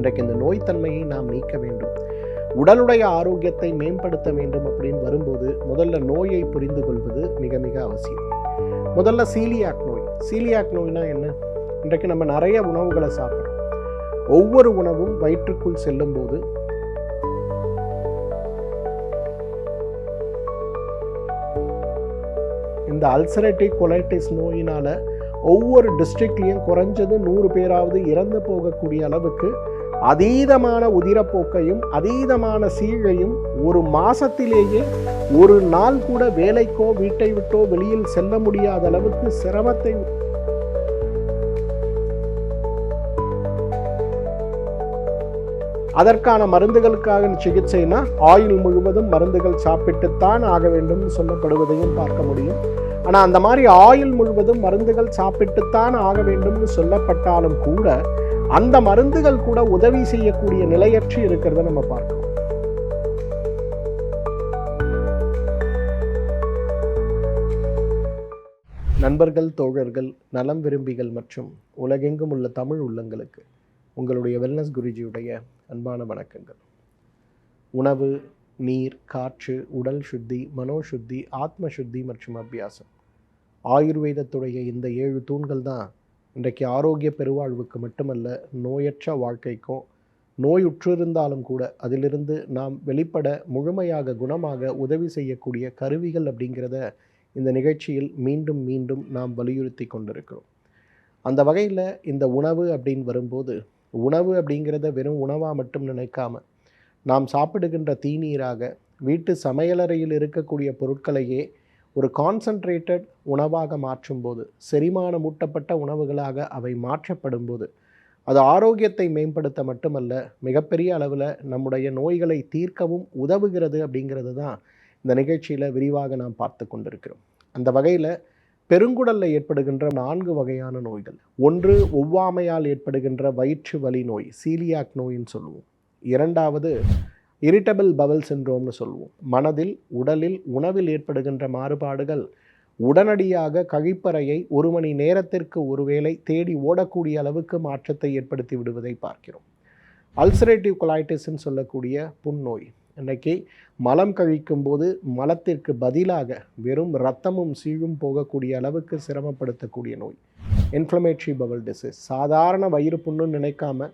இன்றைக்கு இந்த நோய்த்தன்மையை நாம் நீக்க வேண்டும். உடலுடைய ஆரோக்கியத்தை மேம்படுத்த வேண்டும் அப்படின்னு வரும்போது முதல்ல நோயை புரிந்து கொள்வது மிக மிக அவசியம். முதல்ல சீலியாக் நோய். சீலியாக் நோய்னா என்ன? இன்றைக்கு நம்ம நிறைய உணவுகளை சாப்பிட்றோம். ஒவ்வொரு உணவும் வயிற்றுக்குள் செல்லும்போது இந்த அல்சரேட்டிக் கொலைட்டிஸ் நோயினால ஒவ்வொரு டிஸ்ட்ரிக்ட்லேயும் குறைஞ்சது நூறு பேராவது இறந்து போகக்கூடிய அளவுக்கு அதீதமான உதிரப்போக்கையும் அதீதமான சீழையும் ஒரு மாசத்திலேயே ஒரு நாள் கூட வேலைக்கோ வீட்டை விட்டோ வெளியில் செல்ல முடியாத அளவுக்கு சிரமத்தை அதற்கான மருந்துகளுக்காக சிகிச்சைனா ஆயுள் முழுவதும் மருந்துகள் சாப்பிட்டுத்தான் ஆக வேண்டும் சொல்லப்படுவதையும் பார்க்க முடியும். ஆனால் அந்த மாதிரி ஆயுள் முழுவதும் மருந்துகள் சாப்பிட்டுத்தான் ஆக வேண்டும்னு சொல்லப்பட்டாலும் கூட அந்த மருந்துகள் கூட உதவி செய்யக்கூடிய நிலையற்று இருக்கிறத நம்ம பார்க்கிறோம் நண்பர்கள் தோழர்கள் நலம் விரும்பிகள் மற்றும் உலகெங்கும் உள்ள தமிழ் உள்ளங்களுக்கு உங்களுடைய வெல்னஸ் குருஜியுடைய அன்பான வணக்கங்கள். உணவு நீர் காற்று உடல் சுத்தி மனோசுத்தி ஆத்ம சுத்தி மற்றும் அபியாசம். ஆயுர்வேதத்துடைய இந்த ஏழு தூண்கள் தான் இன்றைக்கு ஆரோக்கிய பெருவாழ்வுக்கு மட்டுமல்ல நோயற்ற வாழ்க்கைக்கும் நோயுற்று இருந்தாலும் கூட அதிலிருந்து நாம் வெளிப்பட முழுமையாக குணமாக உதவி செய்யக்கூடிய கருவிகள் அப்படிங்கிறத இந்த நிகழ்ச்சியில் மீண்டும் மீண்டும் நாம் வலியுறுத்தி கொண்டிருக்கிறோம். அந்த வகையில் இந்த உணவு அப்படின்னு வரும்போது உணவு அப்படிங்கிறத வெறும் உணவாக மட்டும் நினைக்காம நாம் சாப்பிடுகின்ற தீநீராக வீட்டு சமையலறையில் இருக்கக்கூடிய பொருட்களையே ஒரு கான்சன்ட்ரேட்டட் உணவாக மாற்றும்போது செரிமானமூட்டப்பட்ட உணவுகளாக அவை மாற்றப்படும் போது அது ஆரோக்கியத்தை மேம்படுத்த மட்டுமல்ல மிகப்பெரிய அளவில் நம்முடைய நோய்களை தீர்க்கவும் உதவுகிறது அப்படிங்கிறது தான் இந்த நிகழ்ச்சியில் விரிவாக நாம் பார்த்து கொண்டிருக்கிறோம். அந்த வகையில் பெருங்குடலில் ஏற்படுகின்ற நான்கு வகையான நோய்கள். ஒன்று ஒவ்வாமையால் ஏற்படுகின்ற வயிற்று வலி நோய் சீலியாக் நோயின்னு சொல்லுவோம். இரண்டாவது இரிட்டபிள் பவல் சின்ரோம்னு சொல்லுவோம். மனதில் உடலில் உணவில் ஏற்படுகின்ற மாறுபாடுகள் உடனடியாக கழிப்பறையை ஒரு மணி நேரத்திற்கு ஒருவேளை தேடி ஓடக்கூடிய அளவுக்கு மாற்றத்தை ஏற்படுத்தி விடுவதை பார்க்கிறோம். அல்சரேட்டிவ் கொலாய்டிஸ்ன்னு சொல்லக்கூடிய புண்ணோய். இன்றைக்கி மலம் கழிக்கும் போது மலத்திற்கு பதிலாக வெறும் ரத்தமும் சீழும் போகக்கூடிய அளவுக்கு சிரமப்படுத்தக்கூடிய நோய். இன்ஃப்ளமேட்ரி பவல் டிசீஸ் சாதாரண வயிறு புண்ணுன்னு நினைக்காம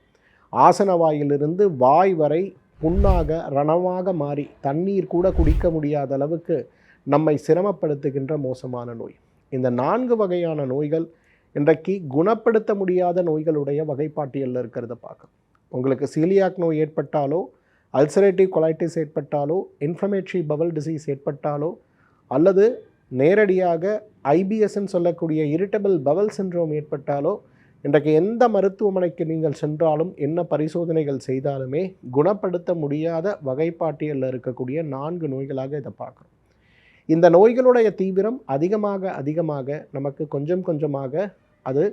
ஆசன வாயிலிருந்து வாய் வரை புண்ணாக ரணமாக மாறி தண்ணீர் கூட குடிக்க முடியாத அளவுக்கு நம்மை சிரமப்படுத்துகின்ற மோசமான நோய். இந்த நான்கு வகையான நோய்கள் இன்றைக்கு குணப்படுத்த முடியாத நோய்களுடைய வகைப்பாட்டியலில் இருக்கிறத பார்க்க உங்களுக்கு சீலியாக் நோய் ஏற்பட்டாலோ அல்சரேட்டிவ் கொலைட்டிஸ் ஏற்பட்டாலோ இன்ஃப்ளமேட்ரி பவல் டிசீஸ் ஏற்பட்டாலோ அல்லது நேரடியாக ஐபிஎஸ்ன்னு சொல்லக்கூடிய இரிட்டபிள் பவல் சின்ரோம் ஏற்பட்டாலோ இன்றைக்கு எந்த மருத்துவமனைக்கு நீங்கள் சென்றாலும் என்ன பரிசோதனைகள் செய்தாலுமே குணப்படுத்த முடியாத வகைப்பாட்டியலில் இருக்கக்கூடிய நான்கு நோய்களாக இதை பார்க்குறோம். இந்த நோய்களுடைய தீவிரம் அதிகமாக அதிகமாக நமக்கு கொஞ்சம் கொஞ்சமாக அது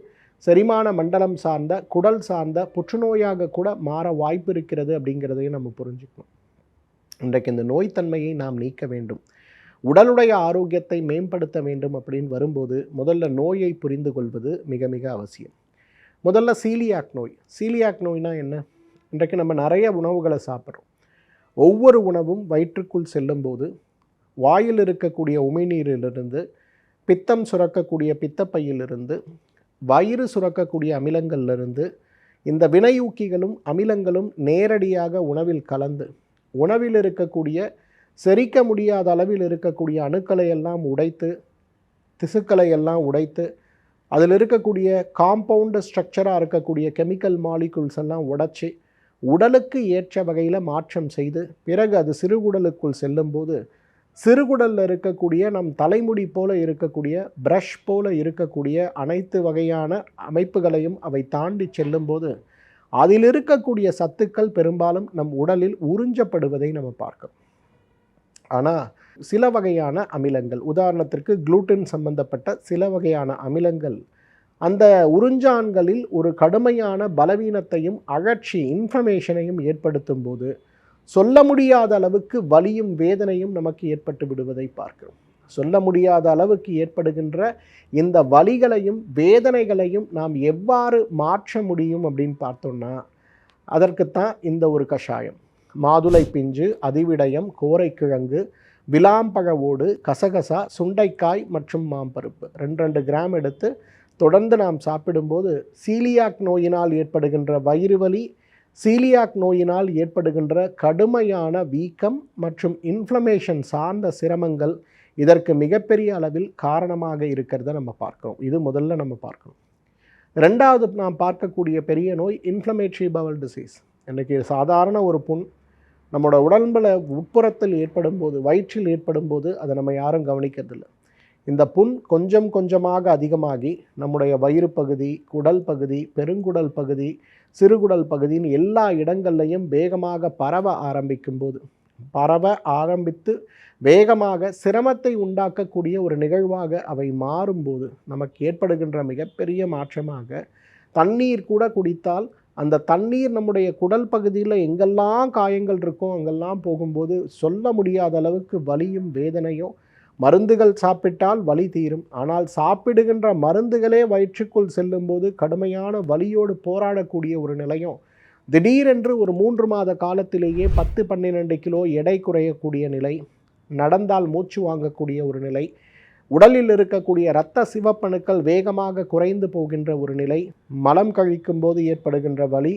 செரிமான மண்டலம் சார்ந்த குடல் சார்ந்த புற்றுநோயாக கூட மாற வாய்ப்பு இருக்கிறது அப்படிங்கிறதையும் நம்ம புரிஞ்சுக்கணும். இன்றைக்கு இந்த நோய்த்தன்மையை நாம் நீக்க வேண்டும். உடலுடைய ஆரோக்கியத்தை மேம்படுத்த வேண்டும் அப்படின்னு வரும்போது முதல்ல நோயை புரிந்து கொள்வது மிக மிக அவசியம். முதல்ல சீலியாக் நோய். சீலியாக் நோய்னா என்ன? இன்றைக்கு நம்ம நிறைய உணவுகளை சாப்பிட்றோம். ஒவ்வொரு உணவும் வயிற்றுக்குள் செல்லும்போது வாயில் இருக்கக்கூடிய உமிழ்நீரிலிருந்து பித்தம் சுரக்கக்கூடிய பித்தப்பையிலிருந்து வயிறு சுரக்கக்கூடிய அமிலங்கள்லிருந்து இந்த வினையூக்கிகளும் அமிலங்களும் நேரடியாக உணவில் கலந்து உணவில் இருக்கக்கூடிய செரிக்க முடியாத அளவில் இருக்கக்கூடிய அணுக்களை எல்லாம் உடைத்து திசுக்களை எல்லாம் உடைத்து அதில் இருக்கக்கூடிய காம்பவுண்டு ஸ்ட்ரக்சராக இருக்கக்கூடிய கெமிக்கல் மாலிகுல்ஸ் எல்லாம் உடச்சி உடலுக்கு ஏற்ற வகையில் மாற்றம் செய்து பிறகு அது சிறுகுடலுக்குள் செல்லும்போது சிறுகுடலில் இருக்கக்கூடிய நம் தலைமுடி போல இருக்கக்கூடிய ப்ரஷ் போல இருக்கக்கூடிய அனைத்து வகையான அமைப்புகளையும் அவை தாண்டி செல்லும்போது அதில் இருக்கக்கூடிய சத்துக்கள் பெரும்பாலும் நம் உடலில் உறிஞ்சப்படுவதை நம்ம பார்க்கணும் ஆனால் சில வகையான அமிலங்கள். உதாரணத்திற்கு குளூட்டின் சம்பந்தப்பட்ட சில வகையான அமிலங்கள். அந்த உறிஞ்சான்களில் ஒரு கடுமையான பலவீனத்தையும் அழற்சி இன்ஃபர்மேஷனையும் ஏற்படுத்தும் போது சொல்ல முடியாத அளவுக்கு வலியும் வேதனையும் நமக்கு ஏற்பட்டு விடுவதை பார்க்கிறோம். சொல்ல முடியாத அளவுக்கு ஏற்படுகின்ற இந்த வலிகளையும் வேதனைகளையும் நாம் எவ்வாறு மாற்ற முடியும் அப்படின்னு பார்த்தோம்னா அதற்குத்தான் இந்த ஒரு கஷாயம். மாதுளை பிஞ்சு அதிவிடயம் கோரைக்கிழங்கு விளாம்பழ ஓடு கசகசா சுண்டைக்காய் மற்றும் மாம்பருப்பு. ரெண்டு ரெண்டு கிராம் எடுத்து தொடர்ந்து நாம் சாப்பிடும்போது சீலியாக் நோயினால் ஏற்படுகின்ற வயிறு வலி சீலியாக் நோயினால் ஏற்படுகின்ற கடுமையான வீக்கம் மற்றும் இன்ஃப்ளமேஷன் சார்ந்த சிரமங்கள் இதற்கு மிகப்பெரிய அளவில் காரணமாக இருக்கிறத நம்ம பார்க்கிறோம். இது முதல்ல நம்ம பார்க்கணும். ரெண்டாவது நாம் பார்க்கக்கூடிய பெரிய நோய் இன்ஃப்ளமேட்ரி பவல் டிசீஸ் இன்றைக்கி சாதாரண ஒரு புண் நம்மளோட உடம்பில் உட்புறத்தில் ஏற்படும் போது வயிற்றில் ஏற்படும் போது அதை நம்ம யாரும் கவனிக்கிறதில்ல. இந்த புண் கொஞ்சம் கொஞ்சமாக அதிகமாகி நம்முடைய வயிறு பகுதி குடல் பகுதி பெருங்குடல் பகுதி சிறுகுடல் பகுதின்னு எல்லா இடங்கள்லையும் வேகமாக பரவ ஆரம்பிக்கும் போது பரவ ஆரம்பித்து வேகமாக சிரமத்தை உண்டாக்கக்கூடிய ஒரு நிகழ்வாக அவை மாறும்போது நமக்கு ஏற்படுகின்ற மிகப்பெரிய மாற்றமாக தண்ணீர் கூட குடித்தால் அந்த தண்ணீர் நம்முடைய குடல் பகுதியில் எங்கெல்லாம் காயங்கள் இருக்கோ அங்கெல்லாம் போகும்போது சொல்ல முடியாத அளவுக்கு வலியும் வேதனையும். மருந்துகள் சாப்பிட்டால் வலி தீரும். ஆனால் சாப்பிடுகின்ற மருந்துகளே வயிற்றுக்குள் செல்லும்போது கடுமையான வலியோடு போராடக்கூடிய ஒரு நிலையும். திடீரென்று ஒரு மூன்று மாத காலத்திலேயே பத்து பன்னிரெண்டு கிலோ எடை குறையக்கூடிய நிலை. நடந்தால் மூச்சு வாங்கக்கூடிய ஒரு நிலை. உடலில் இருக்கக்கூடிய இரத்த சிவப்பணுக்கள் வேகமாக குறைந்து போகின்ற ஒரு நிலை மலம் கழிக்கும் போது ஏற்படுகின்ற வலி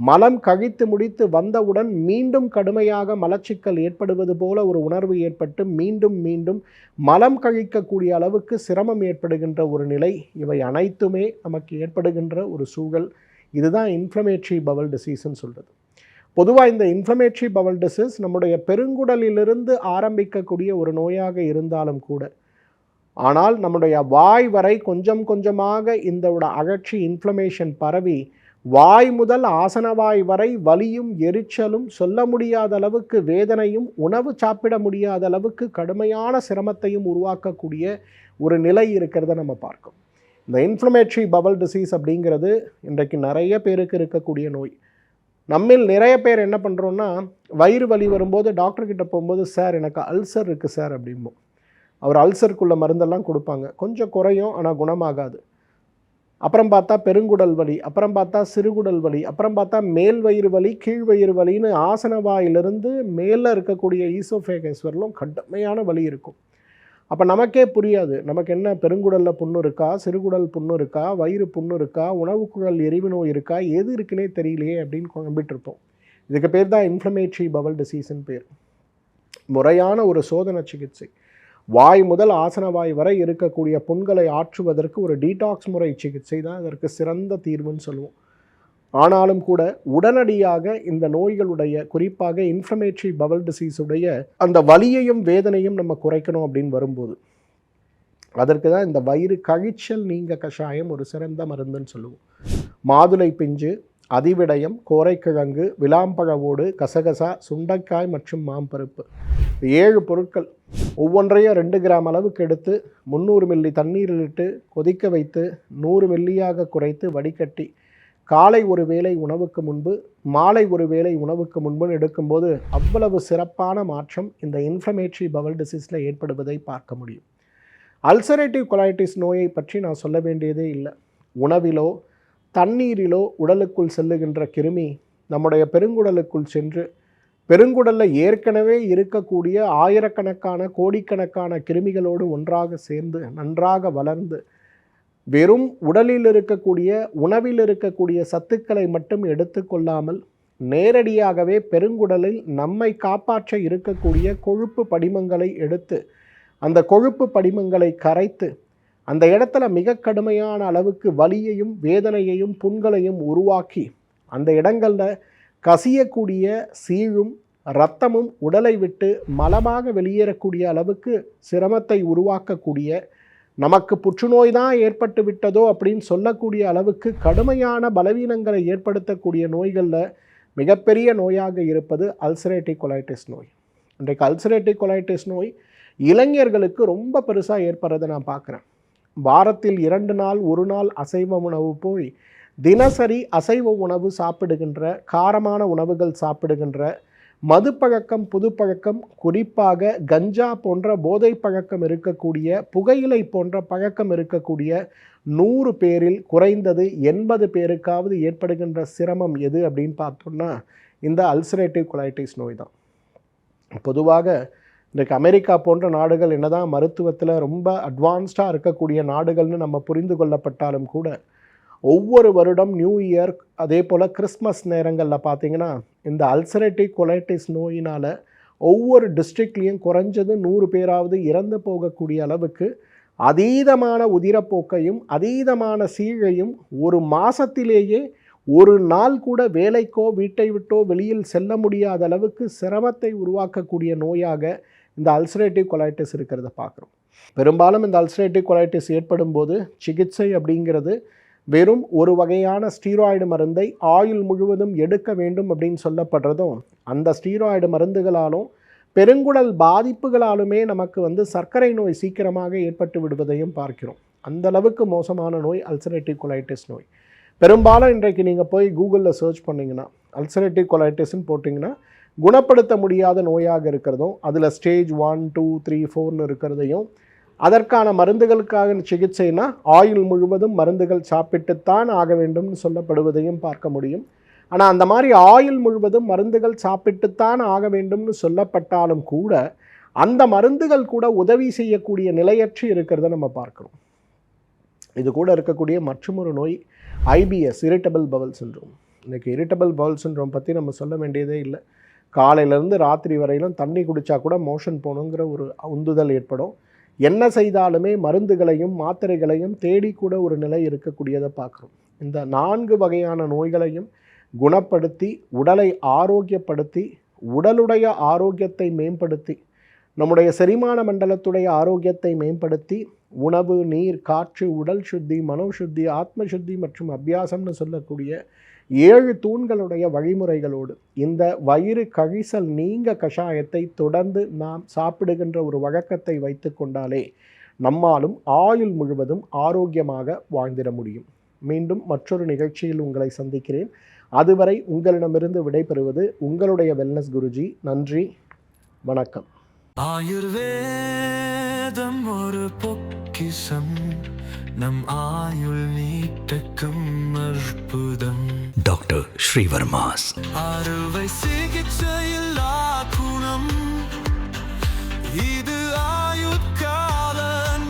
மலம் கழித்து முடித்து வந்தவுடன் மீண்டும் கடுமையாக மலச்சிக்கல் ஏற்படுவது போல ஒரு உணர்வு ஏற்பட்டு மீண்டும் மீண்டும் மலம் கழிக்கக்கூடிய அளவுக்கு சிரமம் ஏற்படுகின்ற ஒரு நிலை. இவை அனைத்துமே நமக்கு ஏற்படுகின்ற ஒரு சூழல். இதுதான் இன்ஃப்ளமேட்ரி பவல் டிசீஸ்ன்னு சொல்கிறது பொதுவாக இந்த இன்ஃப்ளமேட்ரி பவல் டிசீஸ் நம்முடைய பெருங்குடலிலிருந்து ஆரம்பிக்கக்கூடிய ஒரு நோயாக இருந்தாலும் கூட ஆனால் நம்முடைய வாய் வரை கொஞ்சம் கொஞ்சமாக இந்த அகற்றி இன்ஃப்ளமேஷன் பரவி வாய் முதல் ஆசனவாய் வரை வலியும் எரிச்சலும் சொல்ல முடியாத அளவுக்கு வேதனையும் உணவு சாப்பிட முடியாத அளவுக்கு கடுமையான சிரமத்தையும் உருவாக்கக்கூடிய ஒரு நிலை இருக்கிறத நம்ம பார்க்கும். இந்த இன்ஃப்ளமேட்ரி பபல் டிசீஸ் அப்படிங்கிறது இன்றைக்கு நிறைய பேருக்கு இருக்கக்கூடிய நோய். நம்மில் நிறைய பேர் என்ன பண்ணுறோன்னா வயிறு வலி வரும்போது டாக்டர்கிட்ட போகும்போது சார் எனக்கு அல்சர் இருக்குது சார் அப்படிம்போம். அவர் அல்சருக்குள்ள மருந்தெல்லாம் கொடுப்பாங்க. கொஞ்சம் குறையும் ஆனால் குணமாகாது. அப்புறம் பார்த்தா பெருங்குடல் வலி அப்புறம் பார்த்தா சிறுகுடல் வலி அப்புறம் பார்த்தா மேல் வயிறு வலி கீழ் வயிறு வலின்னு ஆசனவாயிலிருந்து மேலே இருக்கக்கூடிய ஈசோஃபேகஸ் வரலும் கடுமையான வலி இருக்கும். அப்போ நமக்கே புரியாது நமக்கு என்ன பெருங்குடலில் புண்ணு இருக்கா சிறுகுடல் புண்ணு இருக்கா வயிறு புண்ணு இருக்கா உணவுக்குழல் எரிவு நோய் இருக்கா எது இருக்குன்னே தெரியலையே அப்படின்னு குழம்பிட்டு இருப்போம். இதுக்கு பேர் தான் இன்ஃப்ளமேட்ரி பவல் டிசீஸ்ன்னு பேர். முறையான ஒரு சோதனை சிகிச்சை. வாய் முதல் ஆசனவாய் வரை இருக்கக்கூடிய புண்களை ஆற்றுவதற்கு ஒரு டீடாக்ஸ் முறை சிகிச்சை தான் இதற்கு சிறந்த தீர்வுன்னு சொல்லுவோம். ஆனாலும் கூட உடனடியாக இந்த நோய்களுடைய குறிப்பாக இன்ஃப்ளமேட்ரி பவல் டிசீஸுடைய அந்த வலியையும் வேதனையும் நம்ம குறைக்கணும் அப்படின்னு வரும்போது அதற்கு தான் இந்த வயிறு கழிச்சல் நீங்க கஷாயம் ஒரு சிறந்த மருந்துன்னு சொல்லுவோம். மாதுளை பிஞ்சு அதிவிடயம் கோரைக்கிழங்கு விளாம்பழவோடு கசகசா சுண்டைக்காய் மற்றும் மாம்பருப்பு. ஏழு பொருட்கள். ஒவ்வொன்றையும் ரெண்டு கிராம் அளவுக்கு எடுத்து முந்நூறு மில்லி தண்ணீரில் இட்டு கொதிக்க வைத்து நூறு மில்லியாக குறைத்து வடிகட்டி காலை ஒரு வேளை உணவுக்கு முன்பு மாலை ஒரு வேளை உணவுக்கு முன்பு எடுக்கும்போது அவ்வளவு சிறப்பான மாற்றம் இந்த இன்ஃப்ளமேட்ரி பவல் டிசீஸில் ஏற்படுவதை பார்க்க முடியும். அல்சரேட்டிவ் கொலாய்டிஸ் நோயை பற்றி நான் சொல்ல வேண்டியதே இல்லை. உணவிலோ தண்ணீரிலோ உடலுக்குள் செல்லுகின்ற கிருமி நம்முடைய பெருங்குடலுக்குள் சென்று பெருங்குடலில் ஏற்கனவே இருக்கக்கூடிய ஆயிரக்கணக்கான கோடிக்கணக்கான கிருமிகளோடு ஒன்றாக சேர்ந்து நன்றாக வளர்ந்து வெறும் உடலில் இருக்கக்கூடிய உணவில் இருக்கக்கூடிய சத்துக்களை மட்டும் எடுத்துக்கொள்ளாமல் நேரடியாகவே பெருங்குடலில் நம்மை காப்பாற்ற இருக்கக்கூடிய கொழுப்பு படிமங்களை எடுத்து அந்த கொழுப்பு படிமங்களை கரைத்து அந்த இடத்துல மிக கடுமையான அளவுக்கு வலியையும் வேதனையையும் புண்களையும் உருவாக்கி அந்த இடங்களில் கசியக்கூடிய சீழும் இரத்தமும் உடலை விட்டு மலமாக வெளியேறக்கூடிய அளவுக்கு சிரமத்தை உருவாக்கக்கூடிய நமக்கு புற்றுநோய் தான் ஏற்பட்டு விட்டதோ அப்படின்னு சொல்லக்கூடிய அளவுக்கு கடுமையான பலவீனங்களை ஏற்படுத்தக்கூடிய நோய்களில் மிகப்பெரிய நோயாக இருப்பது அல்சரேட்டிக் கொலைட்டிஸ் நோய். இன்றைக்கு அல்சரேட்டிக் கொலைட்டிஸ் நோய் இளைஞர்களுக்கு ரொம்ப பெருசாக ஏற்படுறதை நான் பார்க்குறேன். வாரத்தில் இரண்டு நாள் ஒரு நாள் அசைவ உணவு போய் தினசரி அசைவ உணவு சாப்பிடுகின்ற காரமான உணவுகள் சாப்பிடுகின்ற மது பழக்கம் புது பழக்கம் குறிப்பாக கஞ்சா போன்ற போதை பழக்கம் இருக்கக்கூடிய புகையிலை போன்ற பழக்கம் இருக்கக்கூடிய நூறு பேரில் குறைந்தது எண்பது பேருக்காவது ஏற்படுகின்ற சிரமம் எது அப்படின்னு பார்த்தோம்னா இந்த அல்சரேட்டிவ் கொலைட்டிஸ் நோய் தான். பொதுவாக இன்றைக்கு அமெரிக்கா போன்ற நாடுகள் என்னதான் மருத்துவத்தில் ரொம்ப அட்வான்ஸ்டாக இருக்கக்கூடிய நாடுகள்னு நம்ம புரிந்து கொள்ளப்பட்டாலும் கூட ஒவ்வொரு வருடம் நியூ இயர் அதே போல் கிறிஸ்மஸ் நேரங்களில் பார்த்தீங்கன்னா இந்த அல்சரேட்டிவ் கொலைட்டிஸ் நோயினால் ஒவ்வொரு டிஸ்ட்ரிக்ட்லேயும் குறைஞ்சது நூறு பேராவது இறந்து போகக்கூடிய அளவுக்கு அதீதமான உதிரப்போக்கையும் அதீதமான சீழையும் ஒரு மாதத்திலேயே ஒரு நாள் கூட வேலைக்கோ வீட்டை விட்டோ வெளியில் செல்ல முடியாத அளவுக்கு சிரமத்தை உருவாக்கக்கூடிய நோயாக இந்த அல்சரேட்டிவ் கொலைட்டிஸ் இருக்கிறத பார்க்குறோம். பெரும்பாலும் இந்த அல்சரேட்டிவ் கொலைட்டிஸ் ஏற்படும் போது சிகிச்சை அப்படிங்கிறது வெறும் ஒரு வகையான ஸ்டீராய்டு மருந்தை ஆயுள் முழுவதும் எடுக்க வேண்டும் அப்படின்னு சொல்லப்படுறதும் அந்த ஸ்டீராய்டு மருந்துகளாலும் பெருங்குடல் பாதிப்புகளாலுமே நமக்கு வந்து சர்க்கரை நோய் சீக்கிரமாக ஏற்பட்டு விடுவதையும் பார்க்கிறோம். அந்த அளவுக்கு மோசமான நோய் அல்சரேட்டிவ் கொலைட்டிஸ் நோய். பெரும்பாலும் இன்றைக்கு நீங்கள் போய் கூகுளில் சர்ச் பண்ணிங்கன்னா அல்சரேட்டிவ் கொலைட்டிஸ்ன்னு போட்டிங்கன்னா குணப்படுத்த முடியாத நோயாக இருக்கிறதும் அதில் ஸ்டேஜ் ஒன் டூ த்ரீ ஃபோர்னு இருக்கிறதையும் அதற்கான மருந்துகளுக்காக சிகிச்சைனா ஆயுள் முழுவதும் மருந்துகள் சாப்பிட்டுத்தான் ஆக வேண்டும்னு சொல்லப்படுவதையும் பார்க்க முடியும். ஆனால் அந்த மாதிரி ஆயுள் முழுவதும் மருந்துகள் சாப்பிட்டுத்தான் ஆக வேண்டும்னு சொல்லப்பட்டாலும் கூட அந்த மருந்துகள் கூட உதவி செய்யக்கூடிய நிலையற்று இருக்கிறத நம்ம பார்க்குறோம். இது கூட இருக்கக்கூடிய மற்றொரு நோய் ஐபிஎஸ் இரிட்டபிள் பவல் சின்ரோம் இன்றைக்கி இரிட்டபிள் பவல் சின்ரோம் பற்றி நம்ம சொல்ல வேண்டியதே இல்லை. காலையிலேருந்து ராத்திரி வரையிலும் தண்ணி குடித்தா கூட மோஷன் போகணுங்கிற ஒரு உந்துதல் ஏற்படும். என்ன செய்தாலுமே மருந்துகளையும் மாத்திரைகளையும் தேடி கூட ஒரு நிலை இருக்கக்கூடியதை பார்க்குறோம். இந்த நான்கு வகையான நோய்களையும் குணப்படுத்தி உடலை ஆரோக்கியப்படுத்தி உடலுடைய ஆரோக்கியத்தை மேம்படுத்தி நம்முடைய செரிமான மண்டலத்துடைய ஆரோக்கியத்தை மேம்படுத்தி உணவு நீர் காற்று உடல் சுத்தி மனோசுத்தி ஆத்ம சுத்தி மற்றும் அபியாசம்னு சொல்லக்கூடிய ஏழு தூண்களுடைய வழிமுறைகளோடு இந்த வயிறு கழிசல் நீங்க கஷாயத்தை தொடர்ந்து நாம் சாப்பிடுகின்ற ஒரு வழக்கத்தை வைத்து கொண்டாலே நம்மாலும் ஆயுள் முழுவதும் ஆரோக்கியமாக வாழ்ந்திட முடியும். மீண்டும் மற்றொரு நிகழ்ச்சியில் உங்களை சந்திக்கிறேன். அதுவரை உங்களிடமிருந்து விடைபெறுவது உங்களுடைய வெல்னஸ் குருஜி. நன்றி. வணக்கம். ஆயுர்வேதம் ஒரு பொக்கிஷம். நம் ஆயுள் நீட்டக்கும் அற்புதம். டாக்டர் ஸ்ரீவர்மாஸ் அறுவை சிகிச்சையில்லா குணம் இது ஆயுட்கால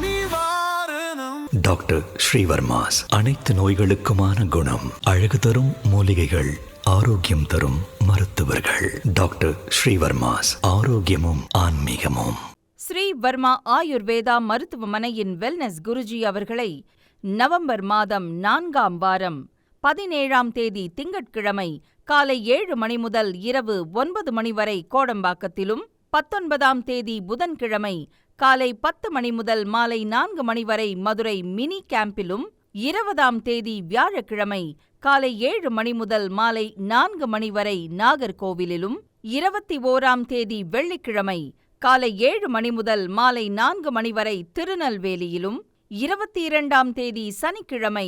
நிவாரணம். டாக்டர் ஸ்ரீவர்மாஸ் அனைத்து நோய்களுக்குமான குணம் அழகு தரும் மூலிகைகள் ஆரோக்கியம் தரும் மருத்துவர்கள். டாக்டர் ஸ்ரீவர்மாஸ் ஆரோக்கியமும் ஆன்மீகமும். ஸ்ரீ வர்மா ஆயுர்வேதா மருத்துவமனையின் வெல்னஸ் குருஜி அவர்களை நவம்பர் மாதம் நான்காம் வாரம் பதினேழாம் தேதி திங்கட்கிழமை காலை ஏழு மணி முதல் இரவு ஒன்பது மணி வரை கோடம்பாக்கத்திலும் பத்தொன்பதாம் தேதி புதன்கிழமை காலை பத்து மணி முதல் மாலை நான்கு மணி வரை மதுரை மினி கேம்பிலும் இருபதாம் தேதி வியாழக்கிழமை காலை ஏழு மணி முதல் மாலை நான்கு மணி வரை நாகர்கோவிலிலும் இருபத்தி ஓராம் தேதி வெள்ளிக்கிழமை காலை ஏழு மணி முதல் மாலை நான்கு மணி வரை திருநெல்வேலியிலும் இருபத்தி இரண்டாம் தேதி சனிக்கிழமை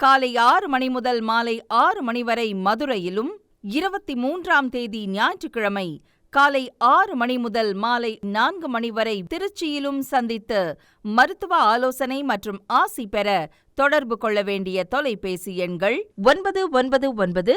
காலை ஆறு மணி முதல் மாலை ஆறு மணி வரை மதுரையிலும் இருபத்தி மூன்றாம் தேதி ஞாயிற்றுக்கிழமை காலை ஆறு மணி முதல் மாலை நான்கு மணி வரை திருச்சியிலும் சந்தித்து மருத்துவ ஆலோசனை மற்றும் ஆசி பெற தொடர்பு கொள்ள வேண்டிய தொலைபேசி எண்கள் ஒன்பது ஒன்பது ஒன்பது